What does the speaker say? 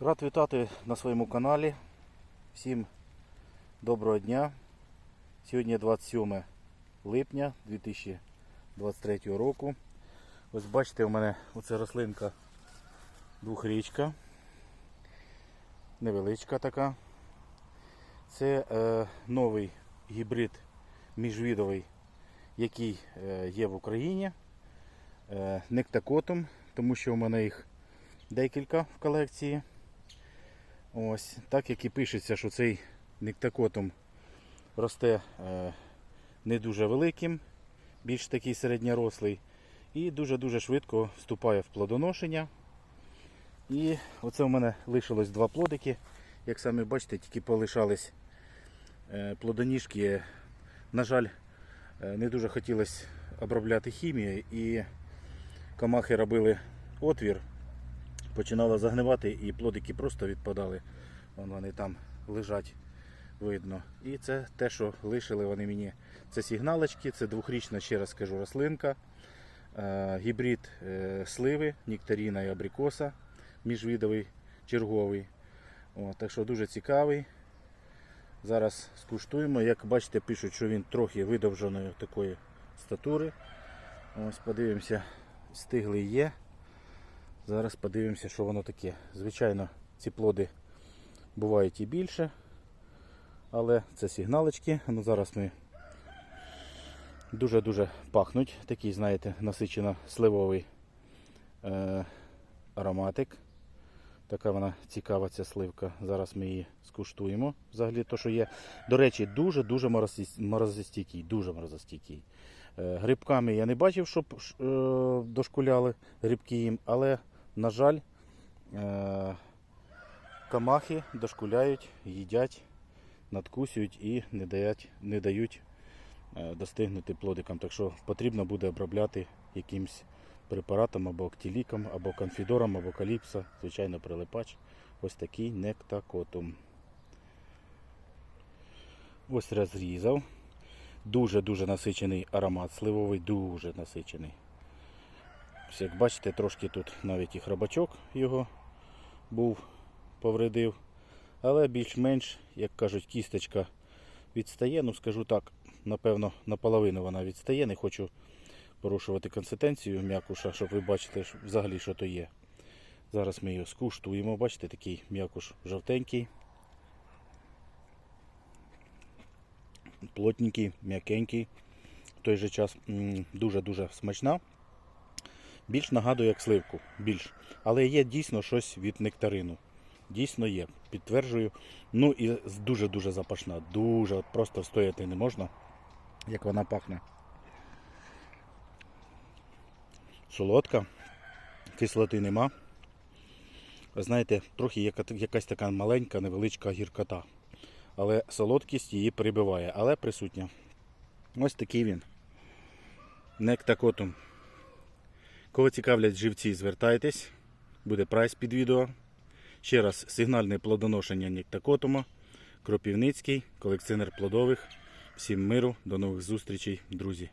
Рад вітати на своєму каналі. Всім доброго дня. Сьогодні 27 липня 2023 року. Ось бачите, у мене оце рослинка двохрічка. Невеличка така. Це е, новий гібрид міжвідовий, який е, є в Україні. Е, нектакотом, тому що у мене їх декілька в колекції. Ось, так як і пишеться, що цей нектакотом росте е, не дуже великим, більш такий середньорослий, і дуже-дуже швидко вступає в плодоношення. І оце у мене лишилось два плодики. Як самі бачите, тільки полишались е, плодоніжки. На жаль, е, не дуже хотілося обробляти хімією і комахи робили отвір, починало загнивати і плодики просто відпадали. Вон вони там лежать, видно. І це те, що лишили вони мені. Це сигналочки, це двохрічна, ще раз скажу, рослинка. Е, гібрид е, сливи, нектаріна і абрикоса, міжвідовий, черговий. О, так що дуже цікавий. Зараз скуштуємо. Як бачите, пишуть, що він трохи видовженої такої статури. Ось подивимося, стиглий є. Зараз подивимося, що воно таке. Звичайно, ці плоди бувають і більше, але це сигналочки. Ну, зараз ми дуже-дуже пахнуть. Такий, знаєте, насичено сливовий е, ароматик. Така вона цікава ця сливка. Зараз ми її скуштуємо. Взагалі то, що є. До речі, дуже-дуже морозостій- морозостійкий. Дуже морозостійкий. Е, Грибками я не бачив, щоб е, дошкуляли грибки їм, але, на жаль, е, камахи дошкуляють, їдять, надкусюють і не дають, не дають е, достигнути плодикам. Так що потрібно буде обробляти якимсь препаратом або актіліком, або конфідором, або каліпсо, звичайно, прилипач. Ось такий нектакотум. Ось розрізав. Дуже-дуже насичений аромат сливовий, дуже насичений. Ось Як бачите, трошки тут навіть і храбачок його був, повредив. Але більш-менш, як кажуть, кісточка відстає. Ну, скажу так, напевно, наполовину вона відстає. Не хочу порушувати консистенцію м'якуша, щоб ви бачите що- взагалі, що то є. Зараз ми його скуштуємо. Бачите, такий м'якуш жовтенький. плотненький, м'якенький. В той же час дуже-дуже смачна. Більш нагадує як сливку. Більш. Але є дійсно щось від нектарину. Дійсно є. Підтверджую. Ну і дуже-дуже запашна. Дуже просто стояти не можна, як вона пахне. Солодка, кислоти нема. Знаєте, трохи якась така маленька, невеличка гіркота але солодкість її прибиває, але присутня. Ось такий він. Нектакотум. Кого цікавлять живці, звертайтесь. Буде прайс під відео. Ще раз, сигнальне плодоношення ніктакотума. Кропівницький, колекціонер плодових. Всім миру, до нових зустрічей, друзі.